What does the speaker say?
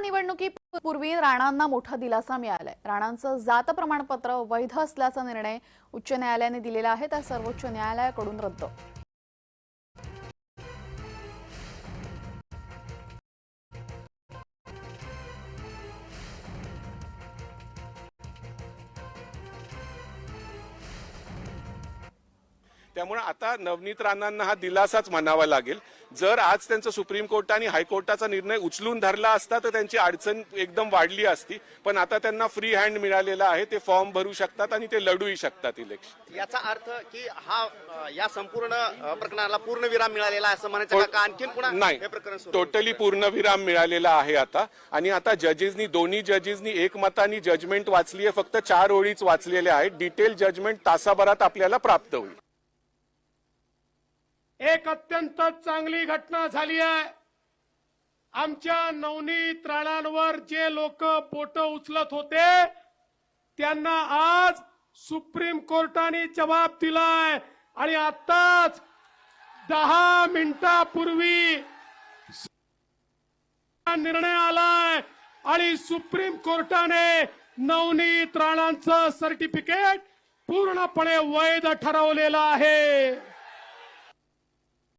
निवडणुकीपूर्वी राणांना मोठा दिलासा मिळालाय. राणांचं जात प्रमाणपत्र वैध असल्याचा निर्णय उच्च न्यायालयाने दिलेला आहे त्या सर्वोच्च न्यायालयाकडून रद्द त्यामुळे आता नवनीत राणांना हा दिलासाच मानावा लागेल. जर आज त्यांचा सुप्रीम कोर्टाने हायकोर्टाचा निर्णय उचलून धरला असता तर त्यांची अडचण एकदम वाढली असती. पण आता त्यांना फ्री हँड मिळालेला आहे ते फॉर्म भरू शकतात आणि ते लढूही शकतात इलेक्शन याचा अर्थ की हा या संपूर्ण प्रकरणाला पूर्ण विराम मिळालेला असं म्हणायचं का? आणखीन पुन्हा नाही. टोटली पूर्ण विराम मिळालेला आहे आता. आणि आता जजेसनी दोन्ही जजेसनी एकमतानी जजमेंट वाचली आहे फक्त चार ओळीच वाचलेल्या आहेत. डिटेल जजमेंट तासाभरात आपल्याला प्राप्त होईल. एक अत्यंत चांगली घटना झाली आहे. आमच्या नवनीत राणांवर जे लोक बोट उचलत होते त्यांना आज सुप्रीम कोर्टाने जबाब दिलाय. आणि आताच दहा मिनिटापूर्वी निर्णय आलाय. आणि सुप्रीम कोर्टाने नवनीत राणांचं सर्टिफिकेट पूर्णपणे वैध ठरवलेलं आहे.